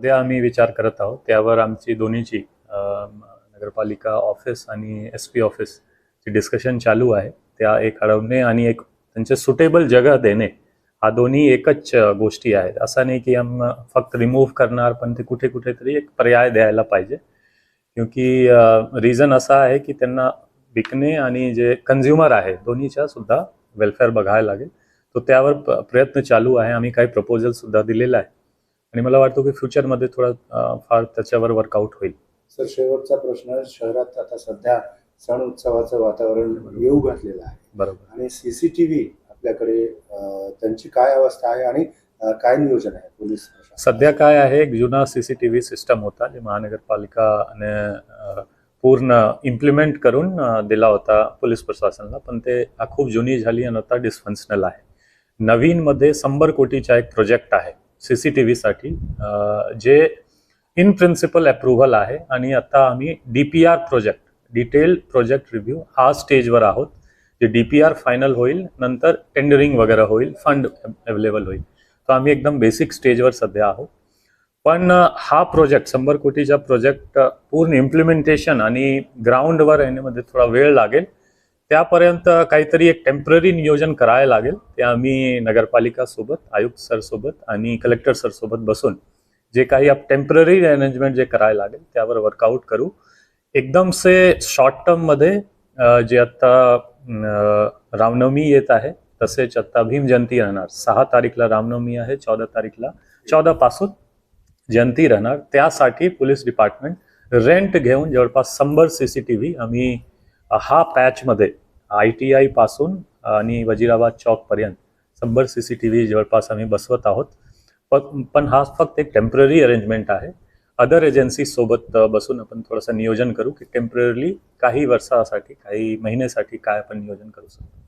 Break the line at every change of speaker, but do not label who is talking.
सध्या आम्ही विचार करत आहोत. त्यावर आमची दोन्हीची नगरपालिका ऑफिस आणि एस पी ऑफिसची डिस्कशन चालू आहे. त्या एक अडवणे आणि एक त्यांचे सुटेबल जगह देणे हा दोन्ही एकच गोष्टी आहेत. असं नाही की आम फक्त रिमूव्ह करणार पण ते कुठे कुठेतरी एक पर्याय द्यायला पाहिजे. क्योंकि रिझन असा आहे की त्यांना विकणे आणि जे कन्झ्युमर आहे दोन्हीच्या सुद्धा वेलफेअर बघायला लागेल. तो त्यावर प्रयत्न चालू आहे. आम्ही काही प्रपोजल सुद्धा दिलेला आहे. आणि मला वाटतं की फ्युचरमध्ये थोडा फार त्याच्यावर वर्कआउट होईल.
सर शेवटचा प्रश्न शहरात आता सध्या सण उत्सवाचं वातावरण येऊ घातलेलं आहे.
बरोबर.
आणि सीसीटीव्ही आपल्याकडे त्यांची काय अवस्था आहे आणि काय नियोजन आहे पोलीस
सध्या काय आहे एक जुना C C T V system होता जे महानगरपालिकाने पूर्ण इम्प्लिमेंट करून दिला होता पोलीस प्रशासनाला पण ते खूप जुनी झाली आणि आता डिस्फंक्शनल आहे. नवीनमध्ये शंभर कोटीचा एक प्रोजेक्ट आहे. सी सी टी व्हीसाठी. जे इन प्रिन्सिपल अप्रुव्हल आहे आणि आता आम्ही D P R project detail project review हा स्टेजवर आहोत. जे डी पी आर फायनल होईल नंतर टेंडरिंग वगैरे होईल फंड अवेलेबल होईल. तर आम्ही एकदम बेसिक स्टेजवर सध्या आहोत. पण हा प्रोजेक्ट शंभर कोटीचा प्रोजेक्ट पूर्ण इम्प्लिमेंटेशन आणि ग्राउंडवर येण्यामध्ये थोडा वेळ लागेल. त्यापर्यंत काहीतरी एक टेंपररी नियोजन करायला लागेल. ते आम्ही नगरपालिका सोबत आयुक्त सर सोबत आणि कलेक्टर सर सोबत बसून जे काही आप टेंपररी अरेंजमेंट जे करायला लागेल त्यावर वर्कआउट करू. एकदम से शॉर्ट टर्ममध्ये मध्ये जे आता रामनवमी येत आहे तसेच आता भीम जयंती राहणार. सहा तारीखला रामनवमी आहे चौदा तारीखला चौदा पासून जयंती राहणार. त्यासाठी पोलीस डिपार्टमेंट रेंट घेऊन जवळपास शंभर सी सी टी व्ही आम्ही हा पॅचमध्ये आय टी आयपासून आणि वजिराबाद चौकपर्यंत शंभर सी सी टी व्ही जवळपास आम्ही बसवत आहोत. पण पण हा फक्त एक टेंपररी अरेंजमेंट आहे. अदर एजन्सीसोबत बसून आपण थोडंसं नियोजन करू की टेंपररी काही वर्षासाठी काही महिन्यासाठी काय आपण नियोजन करू शकतो.